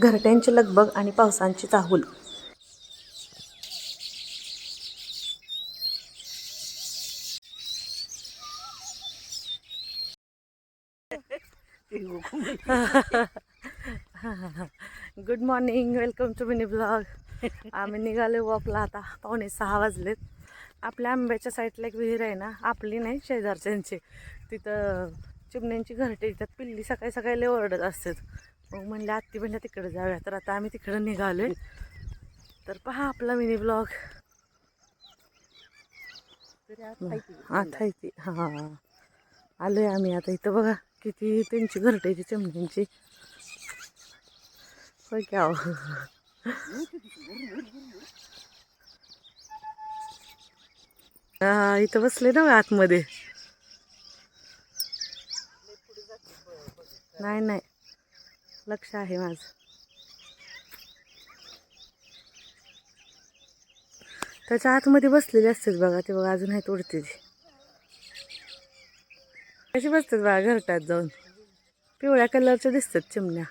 घरट्यांची लगबग आणि पावसांची चाहूल. Good morning welcome to mini blog आम्ही निघालो वॉकला आता पावणे सहा वाजलेत. आपल्या आंब्याच्या साईडला एक विहीर आहे ना आपली नाही शेजारच्यांची. तिथं चिमण्यांची घरटे येतात पिल्ली सकाळी सकाळी ओरडत असतात. मग म्हणले आत्ती म्हणल्या तिकडे जाऊया. तर आता आम्ही तिकडे निघालोय. तर पहा आपला मिनी ब्लॉग आता इथे हां आलोय आम्ही आता इथं. बघा किती त्यांची घरट्याची चिमण्यांची होय की अहो हा इथं बसले ना आतमध्ये. नाही नाही. लक्ष आहे माझं. त्याच्या आतमध्ये बसलेले असतात बघा ते बघा अजून आहेत उडते कशी बसतात बघा घरटात जाऊन. पिवळ्या कलरच्या दिसतात चिमण्या.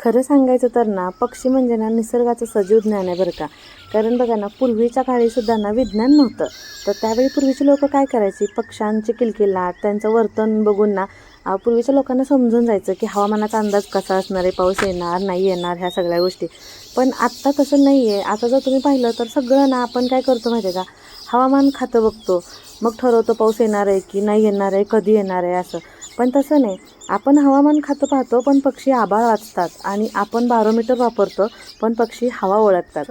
खरं सांगायचं तर ना पक्षी म्हणजे ना निसर्गाचं सजीव ज्ञान आहे बरं का. कारण बघा ना पूर्वीच्या काळीसुद्धा ना विज्ञान नव्हतं. तर त्यावेळी पूर्वीचे लोक काय करायची? पक्ष्यांची किलकिलाट त्यांचं वर्तन बघून ना पूर्वीच्या लोकांना समजून जायचं की हवामानाचा अंदाज कसा असणार आहे पाऊस येणार नाही येणार ह्या सगळ्या गोष्टी. पण आत्ता तसं नाही आहे. आता जर तुम्ही पाहिलं तर सगळं ना आपण काय करतो माहिती आहे का? हवामान खातं बघतो. मग ठरवतो पाऊस येणार आहे की नाही येणार आहे कधी येणार आहे असं. पण तसं नाही. आपण हवामान खातं पाहतो पण पक्षी आभाळ वाचतात आणि आपण बारोमीटर वापरतो पण पक्षी हवा ओळखतात.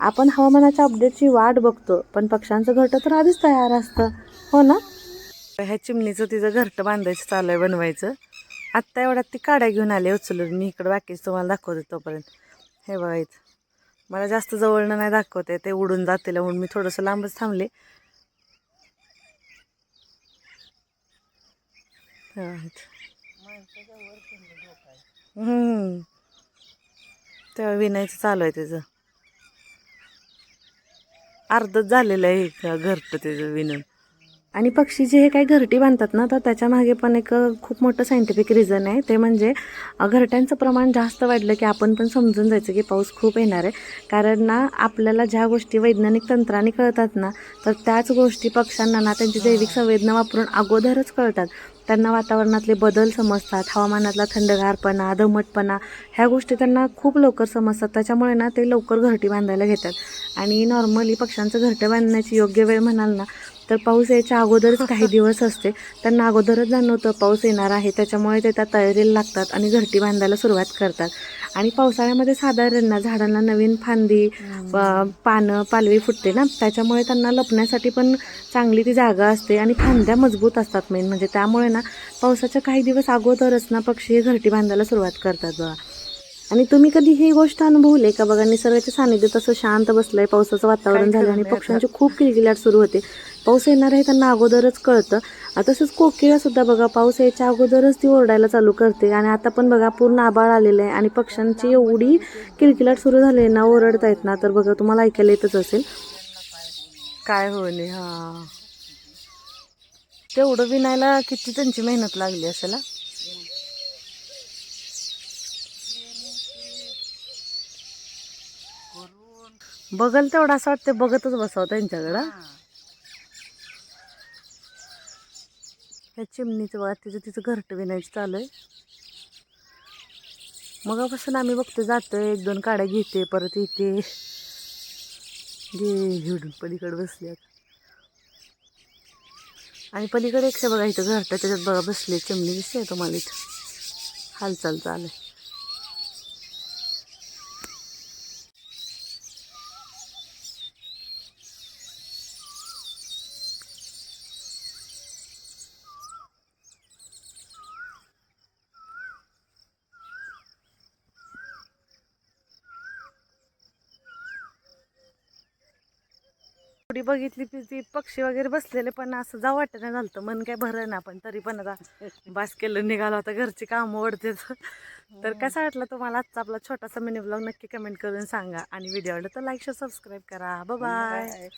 आपण हवामानाच्या अपडेटची वाट बघतो पण पक्ष्यांचं घरटं तर आधीच तयार असतं. हो ना? ह्या चिमणीचं तिचं घरटं बांधायचं चालू आहे बनवायचं. आत्ता एवढ्यात ती काड्या घेऊन आले उचलून. मी इकडं बाकीच तुम्हाला दाखवते तोपर्यंत. हे बघा इथं. मला जास्त जवळनं नाही दाखवते ते उडून जातील म्हणून मी थोडंसं लांबच थांबले. आहेत. तेव्हा विनायचं चालू आहे त्याचं. अर्धच झालेलं आहे हे घरटं त्याचं विणून. आणि पक्षी जे हे काही घरटी बांधतात ना तर त्याच्यामागे पण एक खूप मोठं सायंटिफिक रिझन आहे. ते म्हणजे घरट्यांचं प्रमाण जास्त वाढलं की आपण पण समजून जायचं की पाऊस खूप येणार आहे. कारण ना आपल्याला ज्या गोष्टी वैज्ञानिक तंत्राने कळतात ना तर त्याच गोष्टी पक्ष्यांना ना त्यांची जैविक संवेदना वापरून अगोदरच कळतात. त्यांना वातावरणातले बदल समजतात हवामानातला थंडगारपणा दमटपणा ह्या गोष्टी त्यांना खूप लवकर समजतात. त्याच्यामुळे ना ते लवकर घरटी बांधायला घेतात. आणि नॉर्मली पक्ष्यांचं घरटं बांधण्याची योग्य वेळ म्हणाल ना तर पाऊस यायच्या अगोदरच काही दिवस असते. त्यांना अगोदरच जाणवतं पाऊस येणार आहे त्याच्यामुळे ते त्या तयारीला लागतात आणि घरटी बांधायला सुरुवात करतात. आणि पावसाळ्यामध्ये साधारण ना झाडांना नवीन फांदी पानं पालवी फुटते ना त्याच्यामुळे त्यांना लपण्यासाठी पण चांगली ती जागा असते आणि फांद्या मजबूत असतात मेन म्हणजे त्यामुळे ना पावसाच्या काही दिवस अगोदरच ना पक्षी हे घरटी बांधायला सुरुवात करतात बघा. आणि तुम्ही कधी ही गोष्ट अनुभवली का बघा निसर्गाच्या सानिध्यात असं शांत बसलंय पावसाचं वातावरण झालं आणि पक्ष्यांची खूप किलकिलाट सुरू होते. पाऊस येणार आहे त्यांना अगोदरच कळतं. तसंच कोकिळा सुद्धा बघा पाऊस यायच्या अगोदरच ती ओरडायला चालू करते आणि आता पण बघा पूर्ण आबाळ आलेलं आहे आणि पक्ष्यांची एवढी किलकिलाट सुरू झाली आहे ना ओरडतायत ना तर बघा तुम्हाला ऐकायला येतच असेल. काय होणे हा. तेवढं विणायला किती त्यांची मेहनत लागली असेल? बघल तेवढं असं वाटतं बघतच बसावं त्यांच्याकडं. ह्या चिमणीचं बघा तिचं तिचं घरट विणायचं चालू आहे. मगापासून आम्ही बघतो जातोय एक दोन काड्या घेते परत येते. घे घेऊन पलीकडे बसल्या आणि पलीकडे एकशे बघा इथं घरटं त्याच्यात बघा बसले चिमणी दिसते तुम्हाला इथं. हालचाल चालू आहे. थोडी बघितली ती पक्षी वगैरे बसलेले पण असं जाऊ वाटत नाही झालं मन काय भरण ना पण तरी पण आता बास केलं निघाला होता घरची कामं ओढते. तर कसा वाटला तुम्हाला आजचा आपला छोटासा मिनी ब्लॉग नक्की कमेंट करून सांगा. आणि व्हिडिओ आवडला तर लाईक सबस्क्राईब करा. बाय